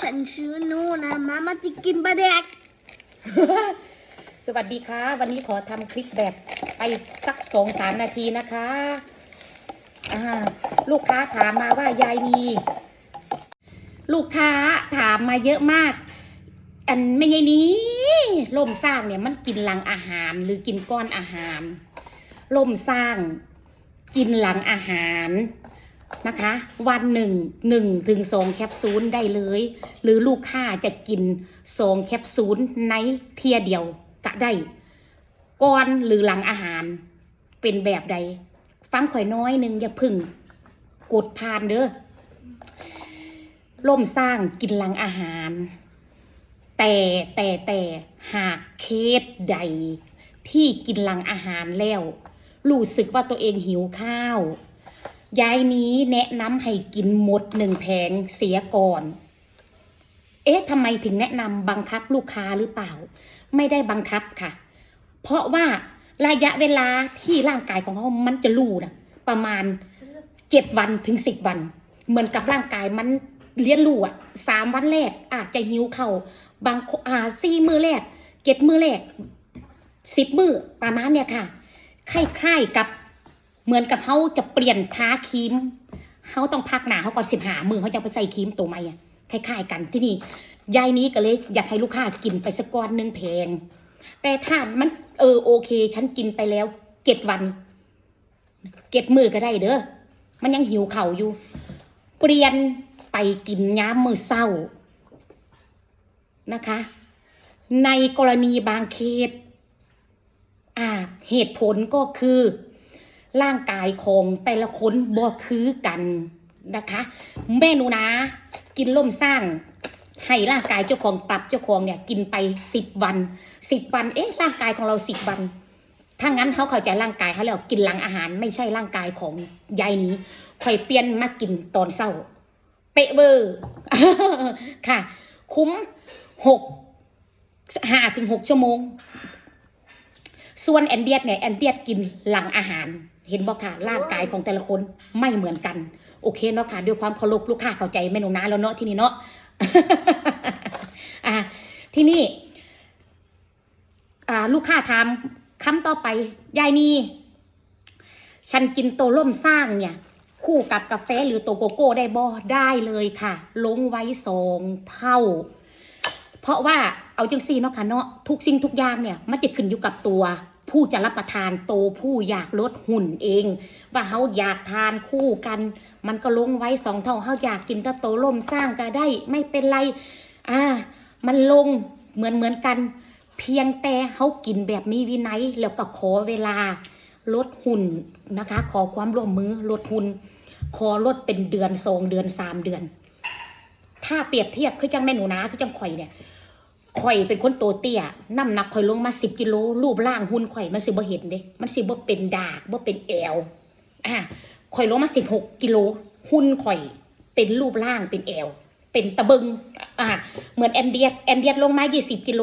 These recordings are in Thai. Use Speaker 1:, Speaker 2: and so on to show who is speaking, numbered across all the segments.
Speaker 1: ฉันชื่อนูนะมามาจะกินบะแดก
Speaker 2: สวัสดีค่ะ วันนี้ขอทำคลิปแบบไปสักสองสามนาทีนะคะอ่าลูกค้าถามมาว่ายายมี ลูกค้าถามมาเยอะมาก อันไม่ใช่นี้ล่มสร้างเนี่ยมันกินหลังอาหารหรือกินก้อนอาหารล่มสร้างกินหลังอาหาร นะคะ วันหนึ่งหนึ่งถึงสองแคปซูลได้เลย หรือลูกค้าจะกินสองแคปซูลในเทียเดียวกะได้ก่อนหรือหลังอาหารเป็นแบบใด ฟังข่อยน้อยหนึ่งอย่าพึ่งกดผ่านเด้อล่มสร้างกินหลังอาหาร แต่แต่แต่หากเคสใดที่กินหลังอาหารแล้ว รู้สึกว่าตัวเองหิวข้าว ยายนี้แนะนำให้กินหมดหนึ่งแผงเสียก่อน เอ๊ะทำไมถึงแนะนำบังคับลูกค้าหรือเปล่า ไม่ได้บังคับค่ะ เพราะว่าระยะเวลาที่ร่างกายของเขามันจะรู้นะประมาณเจ็ดวันถึงสิบวัน เหมือนกับร่างกายมันเลี้ยนรู้อะสามวันแรกอาจจะหิวเข่าบางอ่าสี่มือแรกเจ็ดมือแรกสิบมือประมาณเนี่ยค่ะคล้ายๆกับ เหมือนกับเขาจะเปลี่ยนทาครีมเขาต้องพักหนาเขาก่อนสิบหามือเขาจะไปใส่ครีมตัวใหม่อะคล้ายๆกันที่นี่ยายนี้ก็เลยอยากให้ลูกค้ากินไปสักก้อนหนึ่งแพงแต่ถ้ามันเออโอเค ฉันกินไปแล้วเจ็ดวันเจ็ดมือก็ได้เด้อมันยังหิวเข่าอยู่ เปลี่ยนไปกินย้ำมือเศร้านะคะ ในกรณีบางเคสอ่าเหตุผลก็คือ ร่างกายของแต่ละคนบ่คือกันนะคะ แม่หนูนะ กินล่มสร้างให้ร่างกายเจ้าของปรับเจ้าของเนี่ยกินไปสิบวันสิบวันเอ๊ะร่างกายของเราสิบวันถ้างั้นเขาเข้าใจร่างกายเขาแล้วกินหลังอาหารไม่ใช่ร่างกายของยายนี้ค่อยเปลี่ยนมากินตอนเศร้า เปะเบอร์ค่ะ คุ้มหกห้าถึงหกชั่วโมง ส่วนแอนเดียดเนี่ยแอนเดียดกินหลังอาหาร เห็นบอกค่ะร่างกายของแต่ละคนไม่เหมือนกัน โอเคเนาะค่ะด้วยความเคารพลูกค้าเข้าใจแม่หนูนะแล้วเนาะที่นี่เนาะอ่าที่นี่อ่าลูกค้าถามคำต่อไปยายนีฉันกินโตล่มสร้างเนี่ย คู่กับกาแฟหรือโตโกโก้ได้บ่ได้เลยค่ะ ลงไว้สองเท่า เพราะว่าเอาจังซี่เนาะค่ะเนาะทุกสิ่งทุกอย่างเนี่ยมันจะขึ้นอยู่กับตัว ผู้จะรับประทานโตผู้อยากลดหุ่นเอง ว่าเขาอยากทานคู่กัน มันก็ลงไว้สองเท่าเขาอยากกินก็โตล่มสร้างก็ได้ไม่เป็นไรอ่ามันลงเหมือนเหมือนกัน เพียงแต่เขากินแบบมีวินัยแล้วก็ขอเวลาลดหุ่นนะคะ ขอความร่วมมือลดหุ่นขอลดเป็นเดือนสองเดือนสามเดือน ถ้าเปรียบเทียบคือจังแม่หนูนะคือจังข่อยเนี่ย ข่อยเป็นคนโตเตี้ยน้ำหนักข่อยลงมาสิบกิโลรูปร่างหุ่นข่อยมันสิบ่เห็นเด้มันสิบ่เป็นดากบ่เป็นแอวอ่าข่อยลงมาสิบหกกิโลหุ่นข่อยเป็นรูปร่างเป็นแอวเป็นตะบึงอ่าเหมือนแอนเดียสแอนเดียสลงมายี่สิบกิโล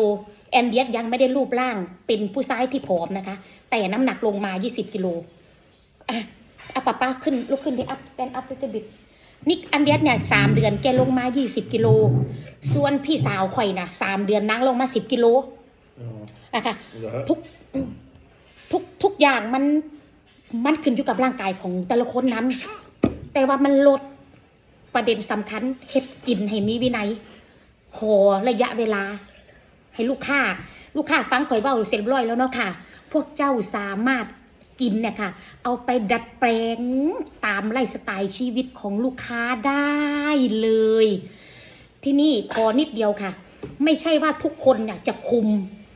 Speaker 2: แอนเดียสยังไม่ได้รูปร่างเป็นผู้ชายที่ผอมนะคะ แต่น้ำหนักลงมายี่สิบกิโลอะอะป้าป้าขึ้นลุกขึ้นดิ up stand up little bit นี่อั นเดียสเนี่ยสามเดือนแกลงมายี่สิบกิโล ส่วนพี่สาวข่อยนะสามเดือนนางลงมาสิบกิโล
Speaker 3: อ๋อ
Speaker 2: นะคะ
Speaker 3: เหรอ
Speaker 2: ทุกทุกทุกอย่างมันมันขึ้นอยู่กับร่างกายของแต่ละคนนั้น แต่ว่ามันลดประเด็นสำคัญเฮ็ดกินให้มีวินัยขอระยะเวลา ให้ลูกค้า ลูกค้าฟังข่อยเว่าเสร็จเรียบร้อยแล้วเนาะค่ะ พวกเจ้าสามารถ กินเนี่ยค่ะ เอาไปดัดแปลงตามไลฟ์สไตล์ชีวิตของลูกค้าได้เลย ที่นี่ขอนิดเดียวค่ะ ไม่ใช่ว่าทุกคนเนี่ยจะคุม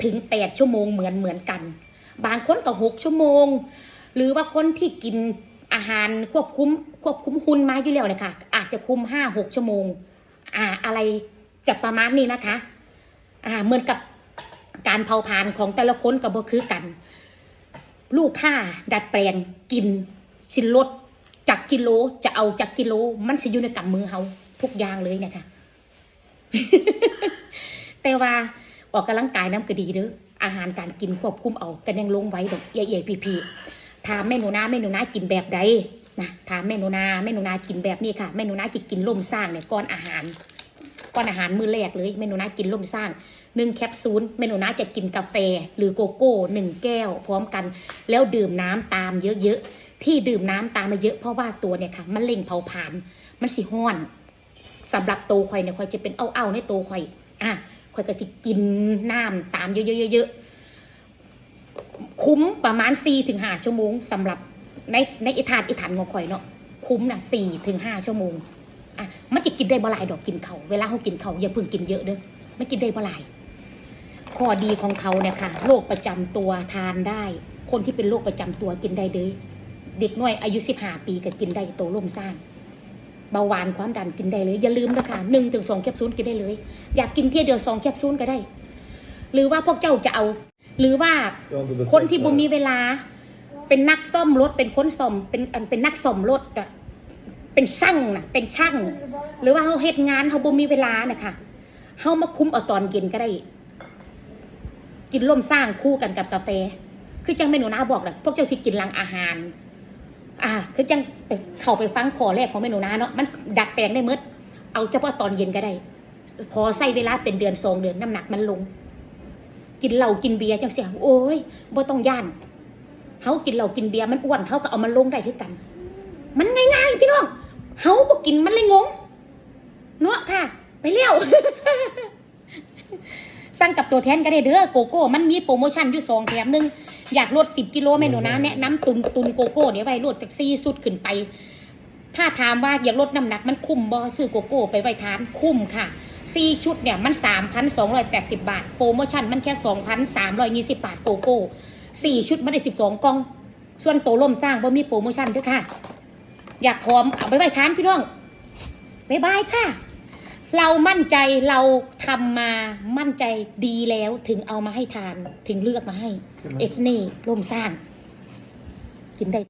Speaker 2: ถึง 8 ชั่วโมงเหมือนเหมือนกัน บางคนก็ 6 ชั่วโมง หรือว่าคนที่กินอาหารควบคุมควบคุมหุ่นมาอยู่แล้วเลยค่ะ อาจจะคุม 5 6 ชั่วโมง อ่าอะไรจะประมาณนี้นะคะ อ่าเหมือนกับการเผาผลาญของแต่ละคนกับบ่คือกัน ลูกค้าดัดแปลงกินสิลดจากกิโลจะเอาจากกิโล มันสิอยู่ในกำมือเขาทุกอย่างเลยนะคะแต่ว่าออกกำลังกายน้ำก็ดีเด้ออาหารการกินควบคุมเอากันยังลงไว้แบบเอี่ยๆพีๆถามแม่หนูนาแม่หนูนากินแบบใดนะถามแม่หนูนาแม่หนูนากินแบบนี้ค่ะแม่หนูนากินกินล่มสร้างเนี่ยก้อนอาหาร ก่อนอาหารมื้อแรกเลยเมนูนากินล่มสร้างหนึ่งแคปซูลเมนูนาจะกินกาแฟหรือโกโก้หนึ่งแก้ว พร้อมกัน แล้วดื่มน้ำตามเยอะๆที่ดื่มน้ำตามมาเยอะเพราะว่าตัวเนี่ยค่ะมันเล่งเผาผลาญมันสิห้อนสำหรับตัวข่อยเนี่ยข่อยจะเป็นเอาๆในตัวข่อยอะข่อยก็สิกินน้ำตามเยอะๆๆคุ้มประมาณ4ถึง5ชั่วโมงสำหรับในในอิทานอิฐานของข่อยเนาะคุ้มนะ4ถึง5ชั่วโมง อะมันจะกินได้บ่หลายดอกกินเขาวเวลาเขากินเขาวอย่าเพิ่งกินเยอะเด้อไม่กินได้บ่หลายข้อดีของเขาเนี่ยค่ะโรคประจำตัวทานได้ คนที่เป็นโรคประจำตัวกินได้เลยเด็กน้อยอายุ15ปีก็กินได้โตร่มสร้างเบาหวานความดันกินได้เลยอย่าลืมนะคะหนึ่งถึงสองแคปซูลกินได้เลย อยากกินเที่ยเดียวสองแคปซูลก็ได้ หรือว่าพวกเจ้าจะเอา หรือว่าคนที่บ่มีเวลา เป็นนักซ่อมรถเป็นคนซ่อมเป็นอันเป็นนักซ่อมรถอะ เป็นช่างนะเป็นช่าง หรือว่าเขาเฮ็ดงานเขาบ่มีเวลานะคะเขามาคุ้มเอาตอนเย็นก็ได้ กินร่วมสร้างคู่กันกับกาแฟ คือจังเมนูนาบอกแหละพวกเจ้าที่กินหลังอาหาร อ่า คือจังไปเข้าไปฟังขอแรกของเมนูนาเนาะมันดัดแปลงได้หมดเอาเฉพาะตอนเย็นก็ได้พอใส่เวลาเป็นเดือนสองเดือนน้ำหนักมันลง กินเหล้ากินเบียร์จังเสียโอ้ยบ่ต้องย่านเฮากินเหล้ากินเบียร์มันอ้วนเฮาก็เอามันลงได้คือกัน มันง่ายๆพี่น้อง เฮาบ่กินมันเลยงงเนาะค่ะ ไปเร็วสั่งกับตัวแทนก็ได้เด้อโกโก้ มันมีโปรโมชั่นอยู่สองแถมหนึ่งอยากลด10กิโลเมตรนะแนะนำตุนตุนโกโก้เดี๋ยวไว้ลดจาก4สุดขึ้นไป ถ้าถามว่าอยากลดน้ำหนักมันคุ้มบ่ซื้อโกโก้ไปไว้ทานคุ้มค่ะสี่ชุดเนี่ยมัน 3,280 บาท โปรโมชั่นมันแค่ 2,320 บาทโกโก้สี่ชุดไม่ได้ 12 กล่อง ส่วนโตล่มสร้างบ่มีโปรโมชั่นด้วยค่ะ อยากพร้อมเอาไปไว้ทานพี่น้องบ๊ายบายค่ะ เรามั่นใจเราทำมามั่นใจดีแล้วถึงเอามาให้ทาน ถึงเลือกมาให้ เอสนี่ล่มสร้าง กินได้